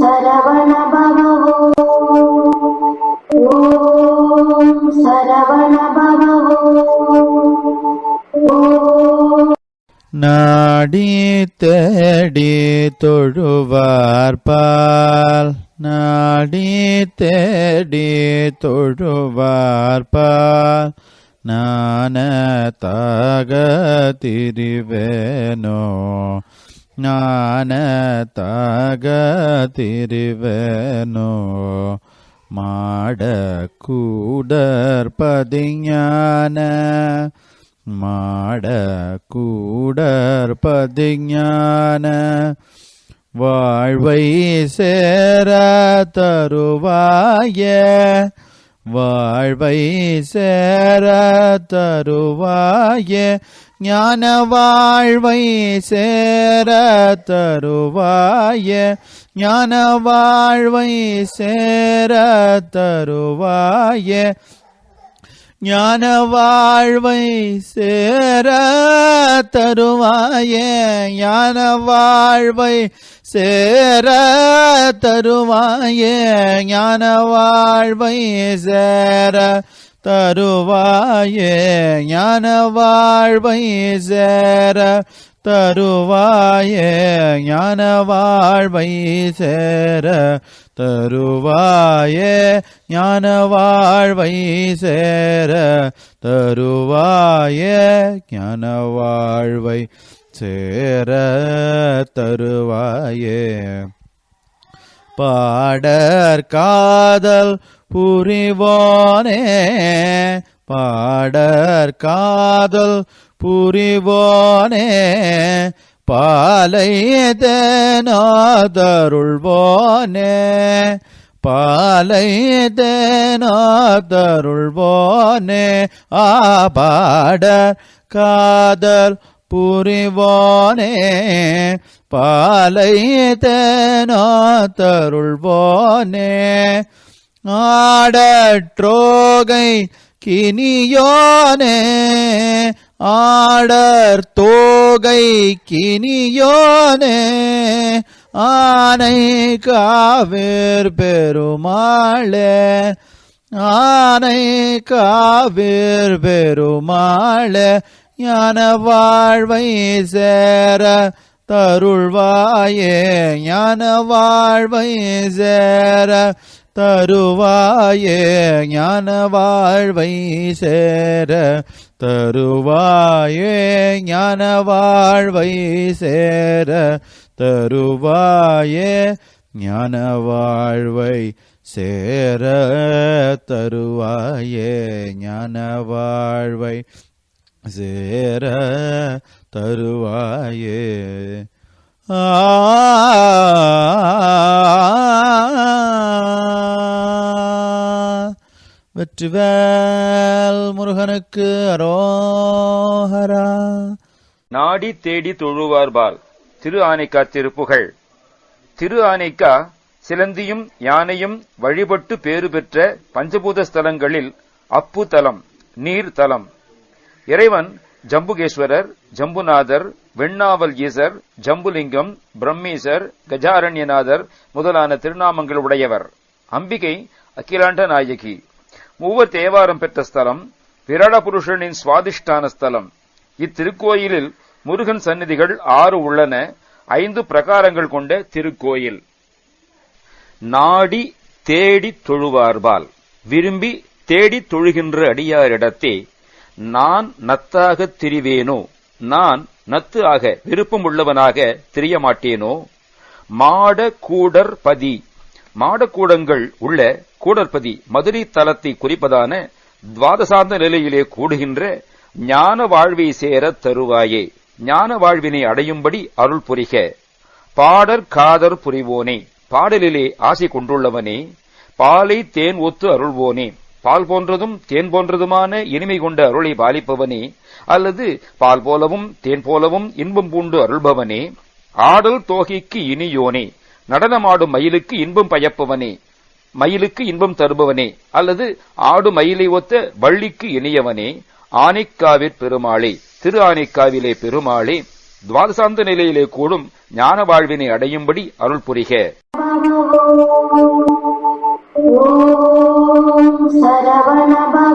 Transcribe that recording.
சரவண ஓம் சரவண நாடி தேடி தொழுவார்பால் நாடி தேடி தொழுவார்பால் நான தாக திரிவேனோ. மாட கூடற்பதிஞான மாட கூடற்பதிஞான வாழ்வை சேர தருவாய வாழ்வை சேர தருவாய ஞான வாழ்வை சேர தருவாய. ஞான வாழ்வை சேர தருவாய. ஞான வாழ்வை சேர தருவாயே. ஞான வாழ்வை சேர தருவாயே. ஞான வாழ்வை சேர தருவாயே ஞான வாழ்வை சேர தருவாயே ஞான வாழ்வை சேர தருவாயே ஞான வாழ்வை சேர தருவாயே ஞான வாழ்வை சேர தருவாயே. பாடற் காதல் புரிவோனே பாடற் காதல் புரிவோனே பாலை தேனாதருள்வோனே பாலை தேனாதருள்வோனே காதல் புரிவானே பாலை தேனாதருள்வோனே ஆடற்றோகை கினியோனே ஆடர் தோகை கினியோனே. ஆனை காவிர் பெருமாளே ஆனை காவிர் பெருமாளே ஞான வாழ்வை சேர தருள்வாயே. ஞான வாழ்வை சேர தருவாயே. ஞான வாழ்வை சேர தருவாயே. ஞான வாழ்வை சேர தருவாயே. ஞான வாழ்வை சேர தருவாயே. ஞான வாழ்வை சேர தருவாயே. ஆ வெற்றிவேல் முருகனுக்கு அரோஹரா நாடி தேடி தொழுவார்பால் திரு ஆனைக்கா திருப்புகழ். திரு ஆனைக்கா சிலந்தியும் யானையும் வழிபட்டு பேறு பெற்ற பஞ்சபூத ஸ்தலங்களில் அப்பு தலம் நீர் தலம் இறைவன் ஜம்புகேஸ்வரர் ஜம்புநாதர் வெண்ணாவல் ஈசர் ஜம்புலிங்கம் பிரம்மீசர் கஜாரண்யநாதர் முதலான திருநாமங்கள் உடையவர் அம்பிகை அகிலாண்ட நாயகி. மூவர் தேவாரம் பெற்ற ஸ்தலம் விராட புருஷனின் சுவாதிஷ்டான ஸ்தலம். இத்திருக்கோயிலில் முருகன் சந்நிதிகள் ஆறு உள்ளன ஐந்து பிரகாரங்கள் கொண்ட திருக்கோயில். நாடி தேடி தொழுவார்பால் விரும்பி தேடி தொழுகின்ற அடியாரிடத்தே நான் நத்தாகத் திரிவேனோ? நான் நத்து ஆக விருப்பம் உள்ளவனாக திரிய மாட்டேனோ? மாட கூடர்பதி மாடக்கூடங்கள் உள்ள கூடற்பதி மதுரை தலத்தை குறிப்பதான துவாதசாந்த நிலையிலே கூடுகின்ற ஞான வாழ்வை சேர தருவாயே. ஞான வாழ்வினை அடையும்படி அருள் புரிக. பாடற் காதர் புரிவோனே. பாடலிலே ஆசை கொண்டுள்ளவனே. பாலை தேன் ஒத்து அருள்வோனே. பால் போன்றதும் தேன் போன்றதுமான இனிமை கொண்ட அருளை பாலிப்பவனே அல்லது பால் போலவும் தேன் போலவும் இன்பம் பூண்டு அருள்பவனே ஆடல் தோகைக்கு இனியோனே நடனமாடும் மயிலுக்கு இன்பம் பயப்பவனே மயிலுக்கு இன்பம் தருபவனே அல்லது ஆடு மயிலை ஒத்த வள்ளிக்கு இனியவனே ஆனைக்காவிற் பெருமாளே திரு ஆனைக்காவிலே பெருமாளே துவாதசாந்த நிலையிலே கூடும் ஞான வாழ்வினை அடையும்படி அருள் புரிக. பவவோ ஓம்